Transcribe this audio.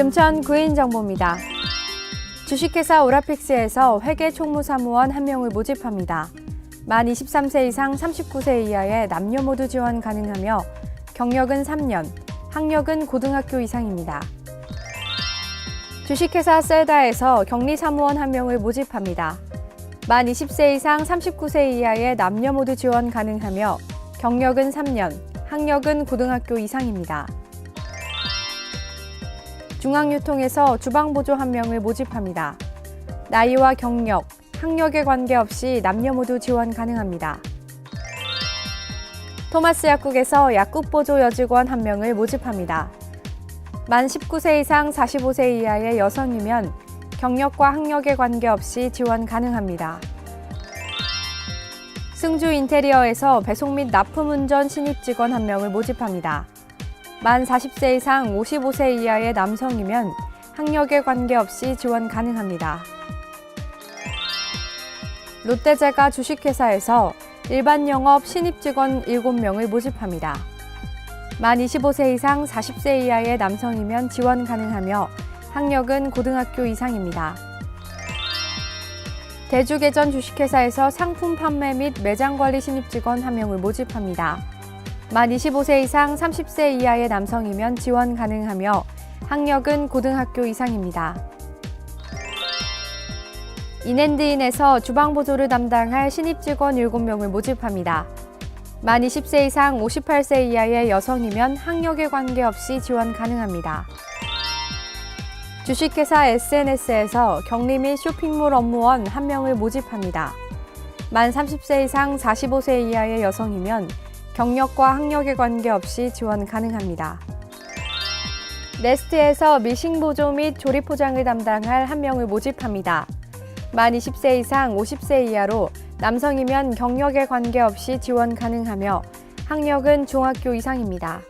금천 구인 정보입니다. 주식회사 오라픽스에서 회계 총무사무원 한명을 모집합니다. 만 23세 이상 39세 이하의 남녀 모두 지원 가능하며 경력은 3년, 학력은 고등학교 이상입니다. 주식회사 셀다에서 격리사무원 한명을 모집합니다. 만 20세 이상 39세 이하의 남녀 모두 지원 가능하며 경력은 3년, 학력은 고등학교 이상입니다. 중앙유통에서 주방보조 한명을 모집합니다. 나이와 경력, 학력에 관계없이 남녀 모두 지원 가능합니다. 토마스 약국에서 약국보조 여직원 한명을 모집합니다. 만 19세 이상 45세 이하의 여성이면 경력과 학력에 관계없이 지원 가능합니다. 승주 인테리어에서 배송 및 납품 운전 신입 직원 한 명을 모집합니다. 만 40세 이상 55세 이하의 남성이면 학력에 관계없이 지원 가능합니다. 롯데제가 주식회사에서 일반 영업 신입 직원 7명을 모집합니다. 만 25세 이상 40세 이하의 남성이면 지원 가능하며 학력은 고등학교 이상입니다. 대주개전 주식회사에서 상품 판매 및 매장 관리 신입 직원 1명을 모집합니다. 만 25세 이상 30세 이하의 남성이면 지원 가능하며 학력은 고등학교 이상입니다. 인앤드인에서 주방 보조를 담당할 신입 직원 7명을 모집합니다. 만 20세 이상 58세 이하의 여성이면 학력에 관계없이 지원 가능합니다. 주식회사 SNS에서 격리 및 쇼핑몰 업무원 1명을 모집합니다. 만 30세 이상 45세 이하의 여성이면 경력과 학력에 관계없이 지원 가능합니다. 네스트에서 미싱 보조 및 조립 포장을 담당할 한 명을 모집합니다. 만 20세 이상 50세 이하로 남성이면 경력에 관계없이 지원 가능하며 학력은 중학교 이상입니다.